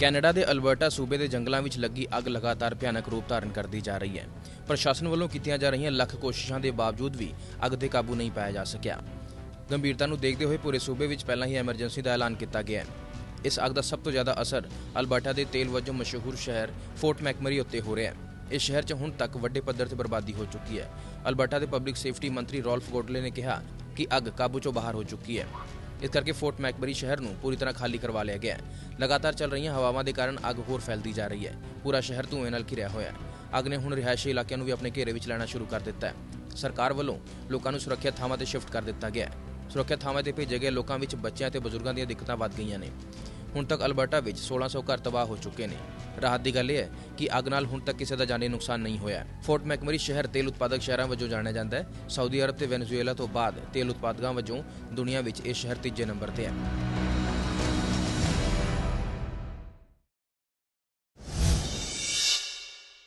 Canada ਦੇ Alberta ਸੂਬੇ ਦੇ ਜੰਗਲਾਂ ਵਿੱਚ ਲੱਗੀ ਅੱਗ ਲਗਾਤਾਰ ਭਿਆਨਕ ਰੂਪ ਧਾਰਨ ਕਰਦੀ ਜਾ ਰਹੀ ਹੈ। ਪ੍ਰਸ਼ਾਸਨ ਵੱਲੋਂ ਕੀਤੀਆਂ ਜਾ ਰਹੀਆਂ ਲੱਖ ਕੋਸ਼ਿਸ਼ਾਂ ਦੇ ਬਾਵਜੂਦ ਵੀ ਅੱਗ ਤੇ ਕਾਬੂ ਨਹੀਂ ਪਾਇਆ ਜਾ ਸਕਿਆ। ਗੰਭੀਰਤਾ ਨੂੰ ਦੇਖਦੇ ਹੋਏ ਪੂਰੇ ਸੂਬੇ ਵਿੱਚ ਪਹਿਲਾਂ ਹੀ ਐਮਰਜੈਂਸੀ ਦਾ ਐਲਾਨ ਕੀਤਾ ਗਿਆ ਹੈ। ਇਸ ਅੱਗ ਦਾ ਸਭ ਤੋਂ ਜ਼ਿਆਦਾ ਅਸਰ ਅਲਬਰਟਾ ਦੇ ਤੇਲ ਵਜੋਂ ਮਸ਼ਹੂਰ ਸ਼ਹਿਰ ਫੋਰਟ ਮੈਕਮਰੀ ਉੱਤੇ ਹੋ ਰਿਹਾ ਹੈ। ਇਸ ਸ਼ਹਿਰ 'ਚ ਹੁਣ ਤੱਕ ਵੱਡੇ ਪੱਧਰ ਤੇ ਬਰਬਾਦੀ ਹੋ ਚੁੱਕੀ ਹੈ। ਅਲਬਰਟਾ ਦੇ ਪਬਲਿਕ ਸੇਫਟੀ ਮੰਤਰੀ ਰੋਲਫ ਗੋਡਲੇ ਨੇ ਕਿਹਾ ਕਿ ਅੱਗ ਕਾਬੂ 'ਚੋਂ ਬਾਹਰ ਹੋ ਚੁੱਕੀ ਹੈ। ਇਸ ਕਰਕੇ ਫੋਰਟ ਮੈਕਬਰੀ ਸ਼ਹਿਰ ਨੂੰ ਪੂਰੀ ਤਰ੍ਹਾਂ ਖਾਲੀ ਕਰਵਾ ਲਿਆ ਗਿਆ ਹੈ। ਲਗਾਤਾਰ ਚੱਲ ਰਹੀਆਂ ਹਵਾਵਾਂ ਦੇ ਕਾਰਨ ਅੱਗ ਹੋਰ ਫੈਲਦੀ ਜਾ ਰਹੀ ਹੈ। ਪੂਰਾ ਸ਼ਹਿਰ ਧੂਏ ਨਾਲ ਘਿਰਿਆ ਹੋਇਆ ਹੈ। ਅੱਗ ਨੇ ਹੁਣ ਰਿਹਾਇਸ਼ੀ ਇਲਾਕਿਆਂ ਨੂੰ ਵੀ ਆਪਣੇ ਘੇਰੇ ਵਿੱਚ ਲੈਣਾ ਸ਼ੁਰੂ ਕਰ ਦਿੱਤਾ ਹੈ। ਸਰਕਾਰ ਵੱਲੋਂ ਲੋਕਾਂ ਨੂੰ ਸੁਰੱਖਿਅਤ ਥਾਵਾਂ ਤੇ ਸ਼ਿਫਟ ਕਰ ਦਿੱਤਾ ਗਿਆ ਹੈ। ਸੁਰੱਖਿਅਤ ਥਾਵਾਂ ਤੇ ਭੇਜੇ ਗਏ ਲੋਕਾਂ ਵਿੱਚ ਬੱਚਿਆਂ ਤੇ ਬਜ਼ੁਰਗਾਂ ਦੀਆਂ ਦਿੱਕਤਾਂ ਵੱਧ ਗਈਆਂ ਨੇ। ਹੁਣ ਤੱਕ ਅਲਬਰਟਾ ਵਿੱਚ 1600 ਘਰ ਤਬਾਹ ਹੋ ਚੁੱਕੇ ਨੇ। ਰਾਹਤ ਦੀ ਗੱਲ ਇਹ ਹੈ ਕਿ ਅੱਗ ਨਾਲ ਹੁਣ ਤੱਕ ਕਿਸੇ ਦਾ ਜਾਨੀ ਨੁਕਸਾਨ ਨਹੀਂ ਹੋਇਆ ਫੋਰਟ ਮੈਕਮਰੀ ਸ਼ਹਿਰ ਤੇਲ ਉਤਪਾਦਕ ਸ਼ਹਿਰਾਂ ਵਜੋਂ ਜਾਣਿਆ ਜਾਂਦਾ ਹੈ। ਸਾਊਦੀ ਅਰਬ ਤੇ ਵੈਨੇਜ਼ੁਏਲਾ ਤੋਂ ਬਾਅਦ ਤੇਲ ਉਤਪਾਦਕਾਂ ਵਜੋਂ ਦੁਨੀਆ ਵਿੱਚ ਇਹ ਸ਼ਹਿਰ ਤੀਜੇ ਨੰਬਰ ਤੇ ਹੈ।